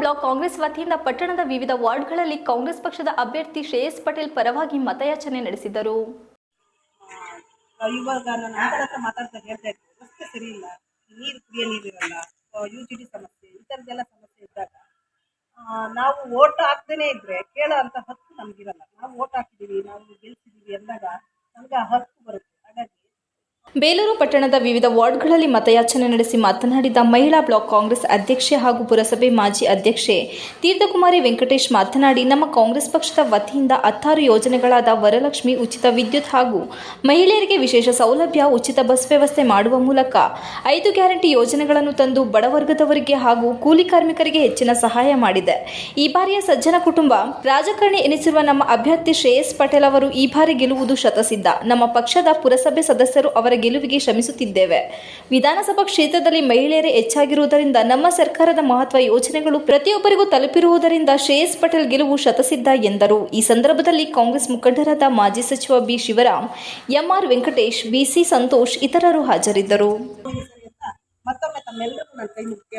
Block Congress ವತಿಯಿಂದ ಪಟ್ಟಣದ ವಿವಿಧ ವಾರ್ಡ್ಗಳಲ್ಲಿ ಕಾಂಗ್ರೆಸ್ ಪಕ್ಷದ ಅಭ್ಯರ್ಥಿ ಶ್ರೇಯಸ್ ಪಟೇಲ್ ಪರವಾಗಿ ಮತಯಾಚನೆ ನಡೆಸಿದರು. ಇವಾಗ ನಾನು ಹತ್ರ ಮಾತಾಡ್ತಾ ಹೇಳ್ತಾ ಇದ್ದೀನಿ ರಸ್ತೆ ಸರಿ ಇಲ್ಲ. ನೀರು ಕುಡಿಯೋ ನೀರಿರಲ್ಲ ಯು ಜಿ ಡಿ ಸಮಸ್ಯೆ, ಈ ಥರದ್ದೆಲ್ಲ ಸಮಸ್ಯೆ ಇದ್ದಾಗ ನಾವು ಓಟ್ ಹಾಕ್ದೇನೆ ಇದ್ರೆ ಕೇಳೋ ಅಂತ ಹಕ್ಕು ನಮಗಿರಲ್ಲ. ನಾವು ಓಟ್ ಹಾಕಿದ್ದೀವಿ ಬೇಲೂರು ಪಟ್ಟಣದ ವಿವಿಧ ವಾರ್ಡ್ಗಳಲ್ಲಿ ಮತಯಾಚನೆ ನಡೆಸಿ ಮಾತನಾಡಿದ ಮಹಿಳಾ ಬ್ಲಾಕ್ ಕಾಂಗ್ರೆಸ್ ಅಧ್ಯಕ್ಷೆ ಹಾಗೂ ಪುರಸಭೆ ಮಾಜಿ ಅಧ್ಯಕ್ಷೆ ತೀರ್ಥಕುಮಾರಿ ವೆಂಕಟೇಶ್ ಮಾತನಾಡಿ, ನಮ್ಮ ಕಾಂಗ್ರೆಸ್ ಪಕ್ಷದ ವತಿಯಿಂದ ಹತ್ತಾರು ಯೋಜನೆಗಳಾದ ವರಲಕ್ಷ್ಮಿ ಉಚಿತ ವಿದ್ಯುತ್ ಹಾಗೂ ಮಹಿಳೆಯರಿಗೆ ವಿಶೇಷ ಸೌಲಭ್ಯ, ಉಚಿತ ಬಸ್ ವ್ಯವಸ್ಥೆ ಮಾಡುವ ಮೂಲಕ ಐದು ಗ್ಯಾರಂಟಿ ಯೋಜನೆಗಳನ್ನು ತಂದು ಬಡವರ್ಗದವರಿಗೆ ಹಾಗೂ ಕೂಲಿ ಕಾರ್ಮಿಕರಿಗೆ ಹೆಚ್ಚಿನ ಸಹಾಯ ಮಾಡಿದೆ. ಈ ಬಾರಿಯ ಸಜ್ಜನ ಕುಟುಂಬ ರಾಜಕಾರಣಿ ಎನಿಸಿರುವ ನಮ್ಮ ಅಭ್ಯರ್ಥಿ ಶ್ರೇಯಸ್ ಪಟೇಲ್ ಅವರು ಈ ಬಾರಿ ಗೆಲುವುದು ಶತಸಿದ್ಧ. ನಮ್ಮ ಪಕ್ಷದ ಪುರಸಭೆ ಸದಸ್ಯರು ಅವರ ಗೆಲುವಿಗೆ ಶ್ರಮಿಸುತ್ತಿದ್ದೇವೆ. ವಿಧಾನಸಭಾ ಕ್ಷೇತ್ರದಲ್ಲಿ ಮಹಿಳೆಯರೇ ಹೆಚ್ಚಾಗಿರುವುದರಿಂದ ನಮ್ಮ ಸರ್ಕಾರದ ಮಹತ್ವ ಯೋಜನೆಗಳು ಪ್ರತಿಯೊಬ್ಬರಿಗೂ ತಲುಪಿರುವುದರಿಂದ ಶ್ರೇಯಸ್ ಪಟೇಲ್ ಗೆಲುವು ಶತಸಿದ್ಧ ಎಂದರು. ಈ ಸಂದರ್ಭದಲ್ಲಿ ಕಾಂಗ್ರೆಸ್ ಮುಖಂಡರಾದ ಮಾಜಿ ಸಚಿವ B Shivaram MR Venkatesh BC Santosh ಇತರರು ಹಾಜರಿದ್ದರು. ಮತ್ತೊಮ್ಮೆ ತಮ್ಮೆಲ್ಲರೂ ನನ್ನ ಕೈ ಮುಖ್ಯ